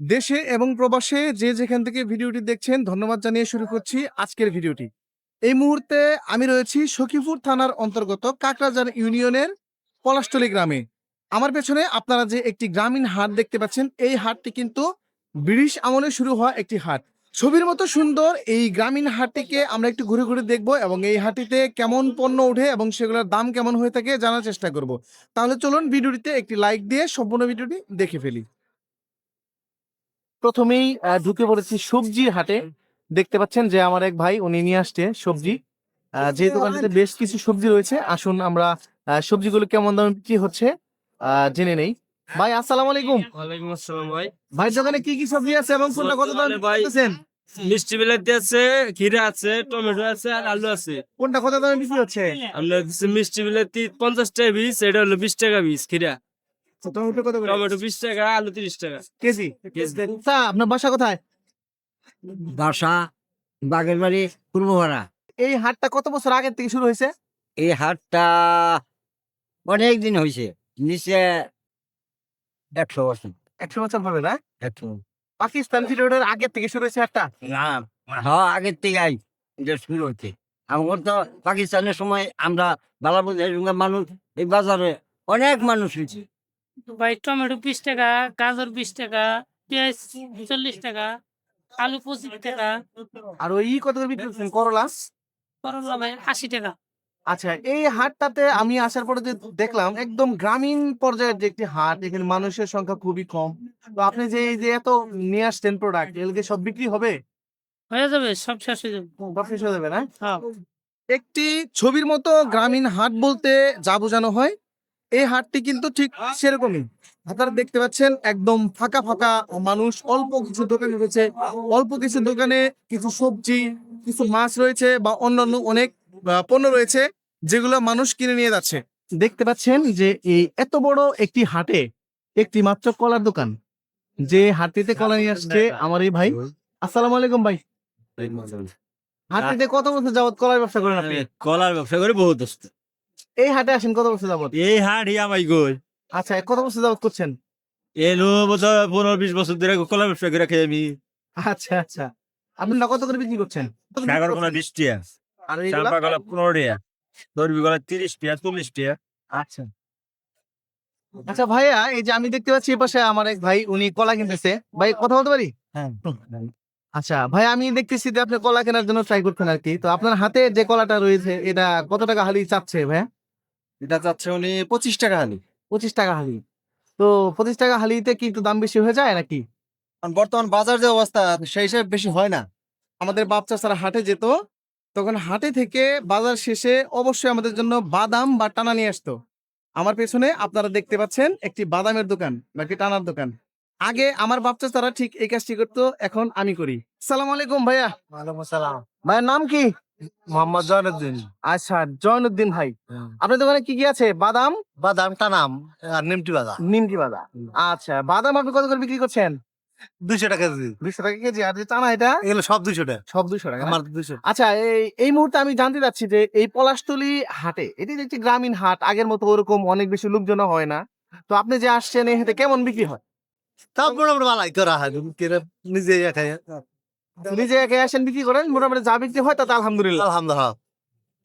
দেশে এবং প্রবাসে যে যেখান থেকে ভিডিওটি দেখছেন, ধন্যবাদ জানিয়ে শুরু করছি আজকের ভিডিওটি। এই মুহূর্তে আমি রয়েছি সখীপুর থানার অন্তর্গত কাকরাজার ইউনিয়নের পলাশতলী গ্রামে। আমার পেছনে আপনারা যে একটি গ্রামীণ হাট দেখতে পাচ্ছেন, এই হাটটি কিন্তু ব্রিটিশ আমলে শুরু হওয়া একটি হাট। ছবির মতো সুন্দর এই গ্রামীণ হাটটিকে আমরা একটু ঘুরে ঘুরে দেখব এবং এই হাটটিতে কেমন পণ্য ওঠে এবং সেগুলোর দাম কেমন হয়ে থাকে জানার চেষ্টা করব। তাহলে চলুন ভিডিওটিতে একটি লাইক দিয়ে সম্পূর্ণ ভিডিওটি দেখে ফেলি। প্রথমেই ঢুকে পড়েছি সবজির হাটে। দেখতে পাচ্ছেন যে আমার এক ভাই উনি নিয়ে আসছে সবজি। যে দোকানটিতে বেশ কিছু সবজি রয়েছে আসুন আমরা সবজিগুলো কেমন দামে বিক্রি হচ্ছে জেনে নেই। ভাই আসসালামু আলাইকুম। ওয়ালাইকুম আসসালাম ভাই। ভাই দোকানে কি কি সবজি আছে এবং কোনটা কত দাম দিচ্ছেন মিষ্টি বিলাতি আছে ক্ষীরা আছে টমেটো আছে আর আলু আছে। কোনটা কত দামে বিক্রি হচ্ছে? আমরা মিষ্টি বিলাতি পঞ্চাশ টাকা পিস এটা হলো বিশ টাকা পিস ক্ষীরা। টমেটো কত করে? টমেটো বিশ টাকা আলু তিরিশ টাকা। কেজি। তা আপনার বাসা কোথায়? বাসা বাগের বাড়ি পূর্বপাড়া এই হাটটা কত বছর আগের থেকে শুরু হয়েছে? এই হাটটা অনেক দিন হয়েছে নিচে একশো বছর। একশো বছর হবে না? একশো। পাকিস্তান পিরিয়ডের আগের থেকে শুরু হয়েছে হাটটা? না হ্যাঁ আগের থেকে আই এটা শুরু হচ্ছে আমার তো পাকিস্তানের সময় আমরা বালাপুর মানুষ এই বাজারে অনেক মানুষ হয়েছে। ভাই টমেটো বিশ টাকা গাজর বিশ টাকা পেঁয়াজ চল্লিশ টাকা আলু পঁচিশ টাকা। আর ওই কত করে বিক্রি করছেন করলা? করলা ভাই আশি টাকা। আচ্ছা এই হাটটাতে আমি আসার পরে যে দেখলাম একদম গ্রামীণ পর্যায়ের যে একটি হাট এখানে মানুষের সংখ্যা খুবই কম। তো আপনি যে এই যে এত নিয়ে আসছেন প্রোডাক্ট এগুলো সব বিক্রি হবে? হয়ে যাবে সব শেষ হয়ে যাবে। বা শেষ হয়ে যাবে না? হ্যাঁ। একটি ছবির মতো গ্রামীণ হাট বলতে যা বোঝানো হয় এই হাটটি কিন্তু ঠিক সেরকমই। আপনারা দেখতে পাচ্ছেন একদম ফাঁকা ফাঁকা মানুষ অল্প কিছু দোকানে রয়েছে। অল্প কিছু দোকানে কিছু সবজি কিছু মাছ রয়েছে বা অন্যান্য অনেক পণ্য রয়েছে যেগুলো মানুষ কিনে নিয়ে যাচ্ছে। দেখতে পাচ্ছেন যে এই এত বড় একটি হাটে একটি মাত্র কলার দোকান। যে হাটটিতে কলা নিয়ে আসছে আমার এই ভাই। আসসালামু আলাইকুম ভাই। হাটটিতে কত বছর যাবত কলার ব্যবসা করেন আপনি? কলার ব্যবসা করে বহুত আছে এই হাটে আসেন কত বছর যাবত এই হাট হিয়া মাই গোল আচ্ছা কত বছর যাবত করছেন? এলো বছর পনেরো বিশ বছর ধরে কলার ব্যবসা করে খেয়ে আমি। আচ্ছা আচ্ছা। আপনি না কত করে বিক্রি করছেন? সাগর কলা বিশ টাকা আর? চাম্পা কলা পনেরো টাকা দরবি কলা তিরিশ টাকা চল্লিশ টাকা আচ্ছা। আচ্ছা ভাইয়া এই যে আমি দেখতে পাচ্ছি এই পাশে আমার এক ভাই উনি কলা কিনতেছে। ভাই কথা বলতে পারি? হ্যাঁ। আচ্ছা ভাই আমি দেখতেছি যে আপনি কলা কেনার জন্য ট্রাই করছেন আর কি। তো আপনার হাতে যে কলাটা রয়েছে এটা কত টাকা হালি চাচ্ছে ভাইয়া? এটা চাচ্ছে উনি পঁচিশ টাকা হালি। পঁচিশ টাকা হালি। তো পঁচিশ টাকা হালিতে কি একটু দাম বেশি হয়ে যায় নাকি? কারণ বর্তমান বাজার যে অবস্থা সেই হিসেবে বেশি হয় না। আমাদের বাচ্চা সারা হাটে যেত তখন হাটে থেকে বাজার শেষে অবশ্যই আমাদের জন্য বাদাম বা টানা নিয়ে আসতো। আমার পেছনে আপনারা দেখতে পাচ্ছেন একটি বাদামের দোকান বা একটি টানার দোকান। আগে আমার বাচ্চা তারা ঠিক এই কাজটি করতো এখন আমি করি। সালাম আলাইকুম ভাইয়া। ওয়ালাইকুম আসসালাম। ভাইয়ের নাম কি? মোহাম্মদ জয়নুদ্দিন। আচ্ছা জয়নুদ্দিন ভাই। আপনার দোকানে কি কি আছে? বাদাম? বাদাম টানাম আর নিমটি বাদাম নিমকি বাদাম আচ্ছা বাদাম আপনি কত করে বিক্রি করছেন? দুইশো টাকা কেজি। টাকা কেজি আর যে এটা? এগুলো সব দুইশো টাকা। সব টাকা আমার দুইশো। আচ্ছা এই এই মুহূর্তে আমি জানতে চাচ্ছি যে এই পলাশতলি হাটে এটি যে একটি গ্রামীণ হাট আগের মতো ওরকম অনেক বেশি লোকজন হয় না। তো আপনি যে আসছেন এই হাটে কেমন বিক্রি হয়? তারপর আমরা বালাই করা হয়। নিজে নিজে একে আসেন বিক্রি করেন মোটামুটি যা বিক্রি হয় তাতে আলহামদুলিল্লাহ। আলহামদুলিল্লাহ।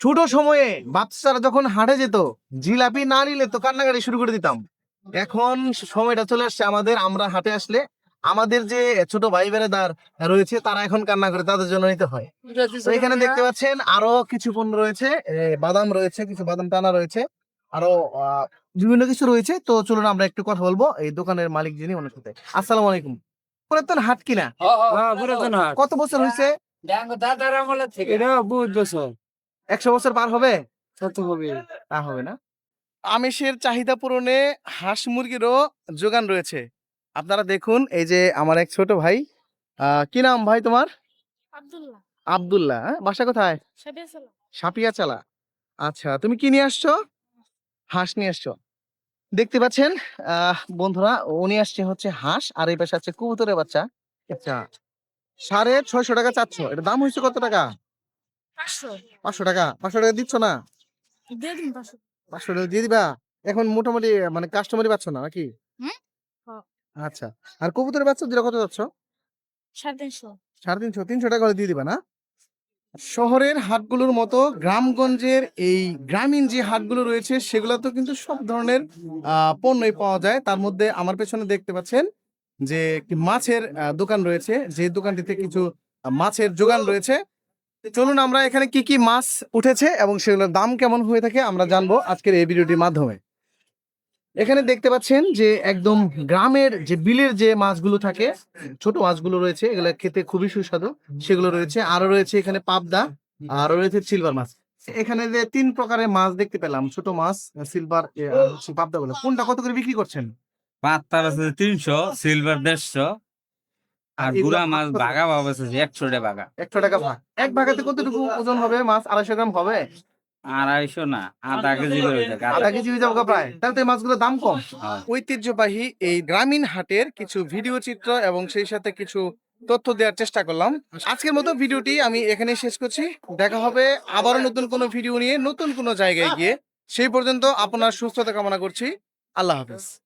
ছোট সময়ে বাচ্চারা যখন হাটে যেত জিলাপি না নিলে তো কান্নাকাটি শুরু করে দিতাম। এখন সময়টা চলে আসছে আমাদের আমরা হাটে আসলে আমাদের যে ছোট ভাই বেড়াদার রয়েছে তারা এখন কান্না করে তাদের জন্য নিতে হয়। তো এখানে দেখতে পাচ্ছেন আরও কিছু পণ্য রয়েছে বাদাম রয়েছে কিছু বাদাম টানা রয়েছে আরও আহ, বিভিন্ন কিছু রয়েছে। তো চলুন আমরা একটু কথা বলব এই দোকানের মালিক যিনি ওনার সাথে। আসসালামু আলাইকুম। পুরাতন হাট কিনা? হ্যাঁ পুরাতন হাট। কত বছর হয়েছে দাদার আমলের থেকে। এটা বহুত বছর। একশো বছর পার হবে? কত হবে। তা হবে না। আমিষের চাহিদা পূরণে হাঁস মুরগিরও যোগান রয়েছে। আপনারা দেখুন এই যে আমার এক ছোট ভাই আহ, কি নাম ভাই তোমার? আব্দুল্লাহ। আব্দুল্লাহ হ্যাঁ? বাসা কোথায়? সাবিয়া সাপিয়া চালা আচ্ছা তুমি কি নিয়ে আসছো? হাঁস নিয়ে আসছো। দেখতে পাচ্ছেন আহ বন্ধুরা উনি আসছে হচ্ছে হাঁস আর এই পাশে আছে কবুতরের বাচ্চা। আচ্ছা। সাড়ে ছয়শো টাকা চাচ্ছ এটা দাম হয়েছে কত টাকা? পাঁচশো। পাঁচশো টাকা পাঁচশো টাকা দিচ্ছ না? পাঁচশো। টাকা দিয়ে দিবা? এখন মোটামুটি মানে কাস্টমারই পাচ্ছ না নাকি? হুম? হ্যাঁ। আচ্ছা আর কবুতরের বাচ্চা দুটো কত যাচ্ছ সাড়ে তিনশো। সাড়ে তিনশো তিনশো টাকা করে দিয়ে দিবা না? শহরের হাটগুলোর মতো গ্রামগঞ্জের এই গ্রামীণ যে হাটগুলো রয়েছে, সেগুলোতেও কিন্তু সব ধরনের পণ্যই পাওয়া যায়। তার মধ্যে আমার পেছনে দেখতে পাচ্ছেন যে একটি মাছের দোকান রয়েছে। যে দোকানটিতে কিছু মাছের যোগান রয়েছে। চলুন আমরা এখানে কি কি মাছ উঠেছে এবং সেগুলোর দাম কেমন হয়ে থাকে আমরা জানব আজকের এই ভিডিওটির মাধ্যমে। এখানে দেখতে পাচ্ছেন যে একদম গ্রামের যে বিলের যে মাছগুলো থাকে ছোট মাছগুলো রয়েছে এগুলো খেতে খুবই সুস্বাদু। সেগুলো রয়েছে আরও রয়েছে এখানে পাবদা আরও রয়েছে সিলভার মাছ। এখানে যে তিন প্রকারের মাছ দেখতে পেলাম ছোট মাছ সিলভার পাবদা গুলো কোনটা কত করে বিক্রি করছেন? পাত্তার আছে তিনশো সিলভার দেড়শো আর গুড়া মাছ ভাব আছে একশো টাকা বাঘা। একশো টাকা ভাগ এক ভাগাতে কতটুকু ওজন হবে? মাছ আড়াইশো গ্রাম হবে? আড়াইশো না আধা কেজি করে আধা কেজি। হয়ে যাব প্রায়। তাহলে এই মাছগুলোর দাম কম। হ্যাঁ। ঐতিহ্যবাহী এই গ্রামীণ হাটের কিছু ভিডিও চিত্র এবং সেই সাথে কিছু তথ্য দেওয়ার চেষ্টা করলাম। আজকের মতো ভিডিওটি আমি এখানে শেষ করছি। দেখা হবে আবারও নতুন কোনো ভিডিও নিয়ে নতুন কোনো জায়গায় গিয়ে। সেই পর্যন্ত আপনার সুস্থতা কামনা করছি। আল্লাহ হাফেজ।